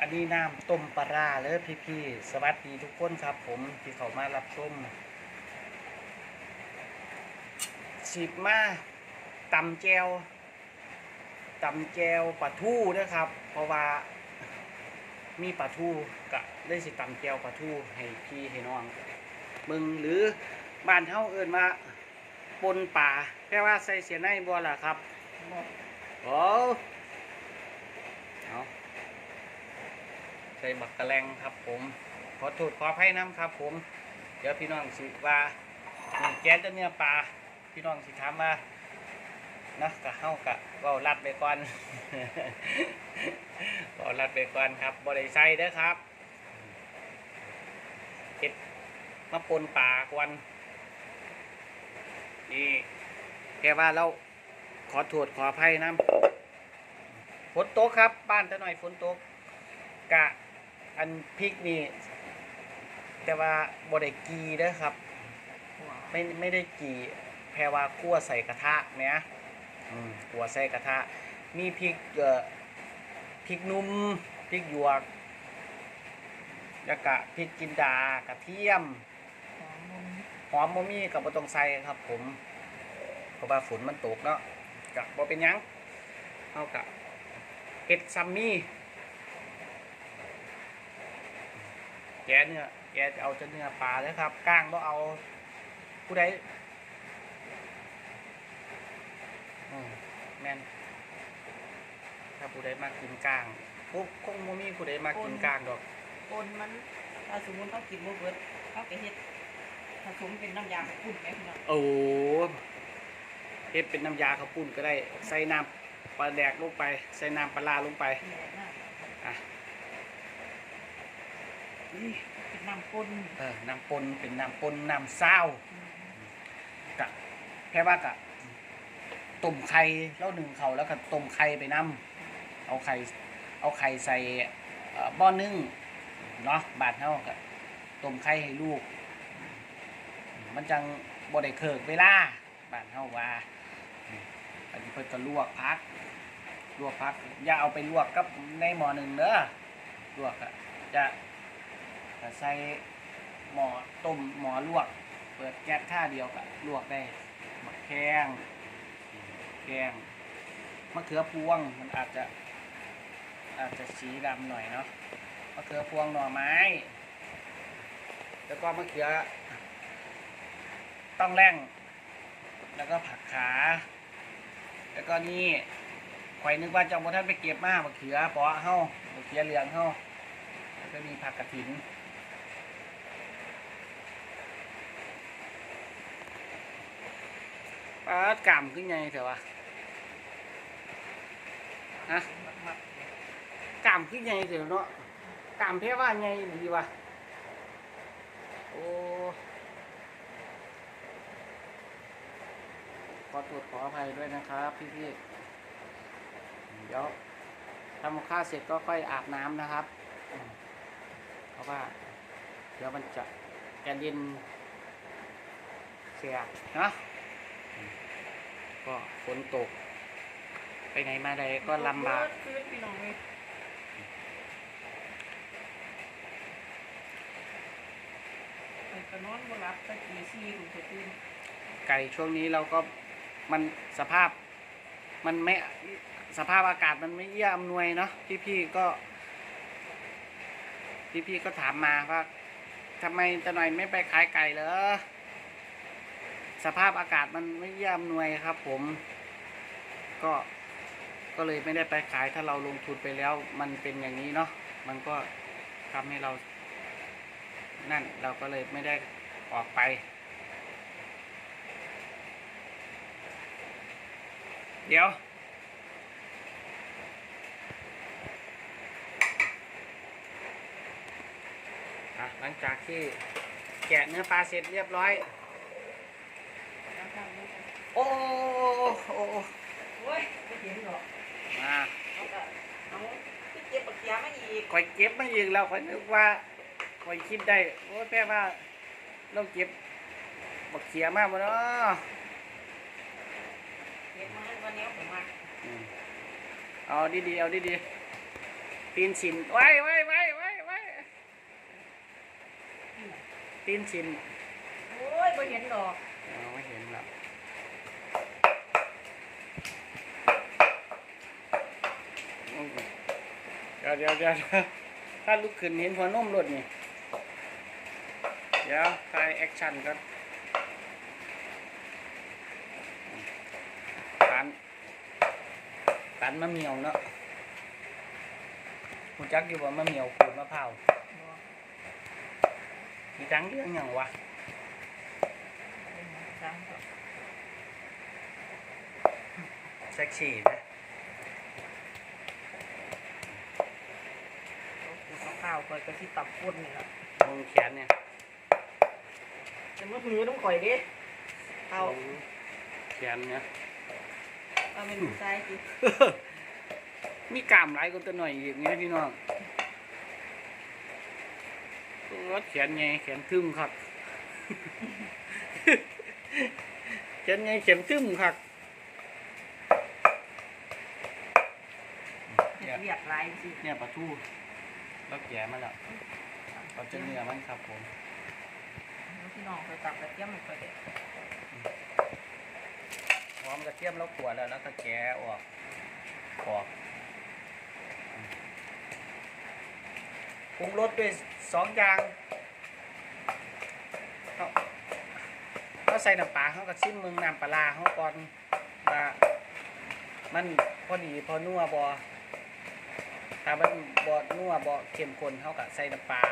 อันนี้น้ำต้มปลาร้าเลยพี่ๆสวัสดีทุกคนครับ ผมที่เขามารับชมสิบมาตำแจวตำแจวปลาทูนะครับ เพราะว่ามีปลาทูกะได้สิตำแจวปลาทูให้พี่ให้น้องมึงหรือบ้านเฮาเอิ้นมาปนป่าแค่ว่าใส่เสียในบ่ล่ะครับโอ้เอา ใส่บักกะแลงครับผม ขอโทษขออภัยน้ำครับผม เดี๋ยวพี่น้องสิว่าแกนจะเนื้อปลาพี่น้องสิถามว่านะกะเฮากะเว่ารัดไปก่อนเว่ารัดไปก่อนครับบ่ได้ใส่เด้อครับเห็ดมาปนปลากวนนี่แค่ว่าเราขอโทษขออภัยนะฝนตกครับ บ้านตะหน่อยฝนตกกะ อันพริกนี่แต่ว่าบไดกีเด้อครับ ไม่ไม่ได้กีแพรว่าคั่วใส่กระทะเนี่ยอืมคั่วใส่กระทะ มีพริกเอ่อพริกนุ่มพริกหยวกแล้วก็พริกจินดากระเทียม หอมมมี่กับบ่ต้องใส่ครับ ผมเพราะว่าฝนมันตกเนาะกะบ่เป็นหยังเอากะเฮ็ดซัมมี่ แกะเนื้อแกะจะเอาจะเนื้อปลาเลยครับก้างบ่เอาผู้ใดอืมแม่นถ้าผู้ใดมากินก้างพวกคงบ่มีผู้ใดมากินก้างดอกคนมันถ้าสมมติเขากินบ่เบิดเขาก็เฮ็ดผสมเป็นน้ำยาขุ่นไหมพี่น้องโอ้เฮ็ดเป็นน้ำยาข้าวปุ้นก็ได้ใส่น้ำปลาแดกลงไป ใส่น้ำปลาร้าลงไปแม่น่าอะ นี่เป็นน้ำข้นเออน้ำปนเป็นน้ำปนน้ำเศร้ากะแค่ว่ากะต้มไข่แล้วหนึ่งเขาแล้วก็ต้มไข่ไปน้ำเอาไข่เอาไข่ใส่บ้อนึ่งเนาะบาดเท่ากับต้มไข่ให้ลูก มันจังบ่ได้เคิกเวลาบาดเท่าว่าอันนี้เพิ่นก็ลวกพัก ลวกพัก อย่าเอาไปลวกกับในหม้อหนึ่งเด้อลวกอะจะ จะใส่หม้อต้มหม้อลวก เปิดแก๊สท่าเดียวก็ลวกได้มะแขงแกงมะเขือพวงมันอาจจะ อาจจะสีดำหน่อยเนาะมะเขือพวงหน่อไม้ แล้วก็มะเขือ ต้องแร่ง แล้วก็ผักขา แล้วก็นี่ข่อยนึกว่าเจ้าบ่ท่านไปเก็บมามะเขือปาะเฮามะเขือเหลืองเฮาแล้วก็มีผักกระถิน ปลากล่ำขึ้นไงเถอะวะฮะกล่ำขึ้นไงเถอะเนาะกล่ำแค่ว่าไงดีวะโอ้ขอตรวจขออภัยด้วยนะครับพี่ๆเดี๋ยวทำกับข้าวเสร็จก็ค่อยอาบน้ำนะครับ เพราะว่า เดี๋ยวมันจะแกนดินเสียนะ ก็ฝนตก ไปไหนมาใดก็ลำบาก คืนพี่น้องเลยไปก็นอนบ่หลับไปตีสี่ถึงจะตื่นไก่ช่วงนี้เราก็มันสภาพมันไม่สภาพอากาศมันไม่เอื้ออำนวยเนาะพี่ๆก็ พี่ๆก็ถามมาว่าทำไมตะหน่อยไม่ไปขายไก่เหรอ สภาพอากาศมันไม่เอื้ออำนวยครับ ผม ก็ก็เลยไม่ได้ไปขายถ้าเราลงทุนไปแล้ว มันเป็นอย่างนี้เนาะมันก็ทำให้เรา นั่นเราก็เลยไม่ได้ออกไป เดี๋ยวหลังจากที่แกะเนื้อปลาเสร็จเรียบร้อย แล้วทำนี่กัน โอ้โอ้โอ้โอ้ยไม่เห็นหรอกมาเอาก็เอาพี่เก็บปากเสียมาอีกคอยเก็บมาอีกแล้วคอยนึกว่าคอยคิดได้โอ้แพ่ว่าเราเก็บบักเขียมากบ่เนาะเก็บมาวันนี้ผมมาอืมเอาดีๆเอาดีๆเพตีนสินไว้ไว้ไว้ไว้ไว้ตีนสินโอ้ยบ่เห็นดอกอ๋อไม่เห็นแล้วเดี๋ยวเดี๋ยวเดี๋ยวถ้าลุกขึ้นเห็นหัวนมรถนี่ เดี๋ยวถ่ายแอคชั่นก่อนตันตันมะเหมียวเนาะคุณจักอยู่ว่ามะเหมียวขูดมะพร้าวบ่มีจังเรื่องอย่างวะเป็นหยังจังดอกเซ็กซี่นะ เอาข้าวข่อยก็สิตับคนนี่ล่ะวงแขนเนี่ยจะมาหือต้องข่อยเด้เอาวงแขนเนี่ย เอาเป็นผู้ชายสิมีกล้ามหลายกว่าตัวหน่อยอีกเนี่ยพี่น้องรถแขนไงแขนทึมครับ แขนไงแขนทึมครับเฮ็ดเวียดหลายสิ เนี่ยปลาทู แล้วแกะมาแล้วเราจะเนื้อมันครับผมพี่น้องไปตักกระเทียมมันไปเด้พร้อมกระเทียมแล้วขวดแล้วแล้วก็แกะออกปอกอืมปรุงรสด้วยสองอย่างเขาเขาใส่น้ำปลาเขาก็ชิมมึงน้ำปลาร้าเขาก่อนว่ามันพอดีพอนัวบอ ถ้ามันบอนัวบอเข้มข้นเขาก็ใส่น้ำปลา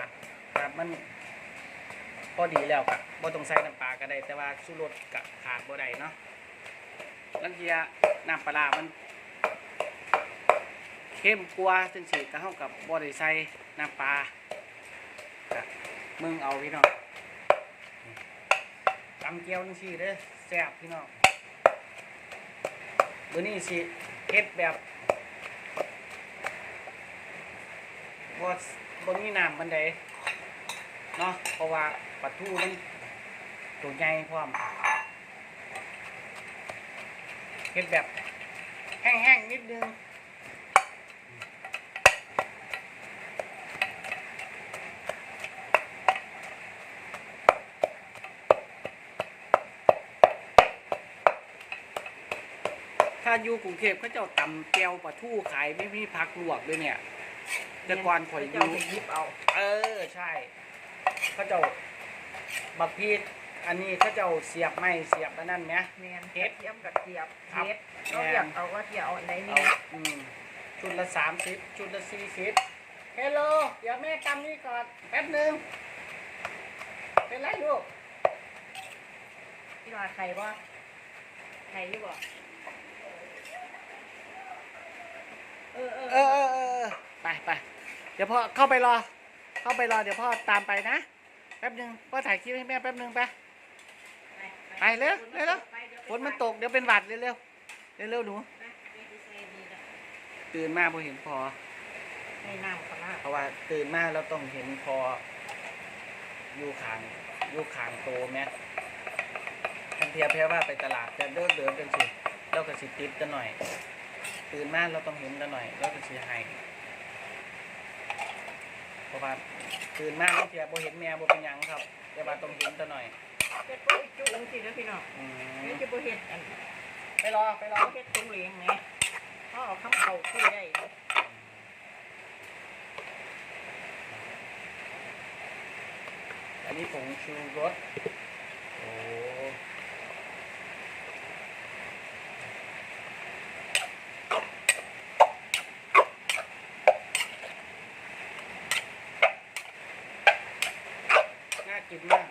ถ้ามันพอดีแล้วก็บ่ต้องใส่น้ำปลาก็ได้ แต่ว่าชูรสก็ขาดบ่ได้เนาะลังเทียน้ำปลา มันเข้มกว่าจังสิก็เฮากับบ่ได้ใส่น้ำปลาก็มึงเอาพี่น้องตำเกี๊ยวจังซี่เด้อแซ่บพี่น้องมื้อนี้สิเฮ็ดแบบ บ่บ่มีน้ำปานใดเนาะเพราะว่าปลาทูมันตัวใหญ่พร้อมเห็ดแบบแห้งๆนิดนึงถ้าอยู่กรุงเทพเขาจ้าตำแก้วปลาทูขายไม่มีพักลวกด้วยเนี่ย แต่ก่อนข่อยอเจ้ายู่ไปหยิบเอาเออใช่เขาเจ้าบักพีดอันนี้เขาเจ้าเสียบไม้เสียบอันนั้นไหม แม่นเฮ็เฮ็ดดเทียมกับเทียบครับเฮ็ดเราอยากเอาว่าเทียเอาอันไหนเอานี่อืมชุดละสามสิบชุดละสี่สิบเฮลโลเดี๋ยวแม่กำนี่ก่อนแป๊บหนึ่งเป็นไรลูกพี่ว่าใครว่าใครอยู่บ่เออเออเออเออเออเออไปไป เดี๋ยวพ่อเข้าไปรอ เข้าไปรอเดี๋ยวพ่อตามไปนะแป๊บหนึ่งพ่อถ่ายคลิปให้แม่แป๊บหนึ่งไปไปเร็วเร็วเร็วฝนมันตกเดี๋ยวเป็นหวัดเร็วเร็วเร็วเร็วๆหนูตื่นมาพอเห็นพอให้น้ำเขาละเพราะว่าตื่นมาเราต้องเห็นพออยู่ขางอยู่ขางโตแม่ทันเทียบแพ้ว่าไปตลาดจะเดินเดินกันสิเราก็สิติดกันหน่อย ตื่นมาเราต้องเห็นกันหน่อยเราก็สิให้เพ ราะว่าตื่นมาทันเทียบบ่เห็นแม่บ่เป็นหยังครับแต่ว่าต้องเห็นกันหน่อยเฮ็ดบ่จุงสิเด้อพี่น้องอืมนี่จะบ่เฮ็ดอันไปรอไปรอเฮ็ดตรงเหลียงไงเขาเอาคำเขาคุยได้อันนี้ผงชูรสโอ้น่า กินมาก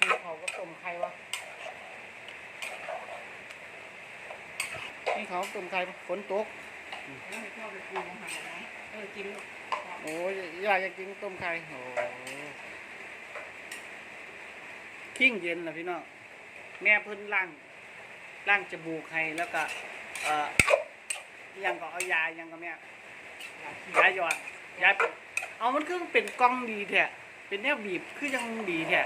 กินเขาก็ต้มไข่วะนี่เขาต้มไข่ฝนตก แล้วให้พ่อไปกินอาหารนะเออกินโอ้ยอยากจะกินต้มไข่โอ้ขิ้งเย็นนะพี่น้องแม่เพิ่นล่างล่างจมูกให้แล้วก็ เอ่ออิหยังก็เอายาอิหยังก็แม่ยาหยอดยา เป็นเอามันคือเป็นกล้องดีแท้เป็นแนวบีบคือยังดีแท้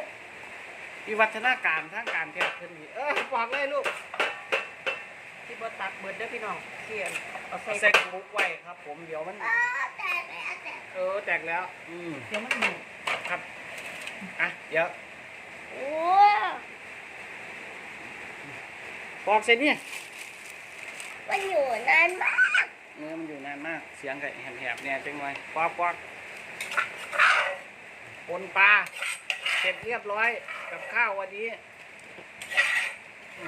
วิวัฒนาการทางการแพทย์เพิ่นดีเออบอกเลยลูกที่บ่ตักเบิดเด้อพี่น้องเสียนเอาเอาใส่ใส่กระปุกไว้ครับ ผมเดี๋ยวมัน แตกแล้วแตกเออแตกแล้ว อืมเดี๋ยวมันหนูครับอะเดี๋ยวโอ้ปอกเสร็จนี่มันอยู่นานมาก เนื้อมันอยู่นานมาก เสียงก็แหบๆเนี่ยจังหน่อยปอกปอก ปนปลาเสร็จเรียบร้อยกับข้าววันนี้อื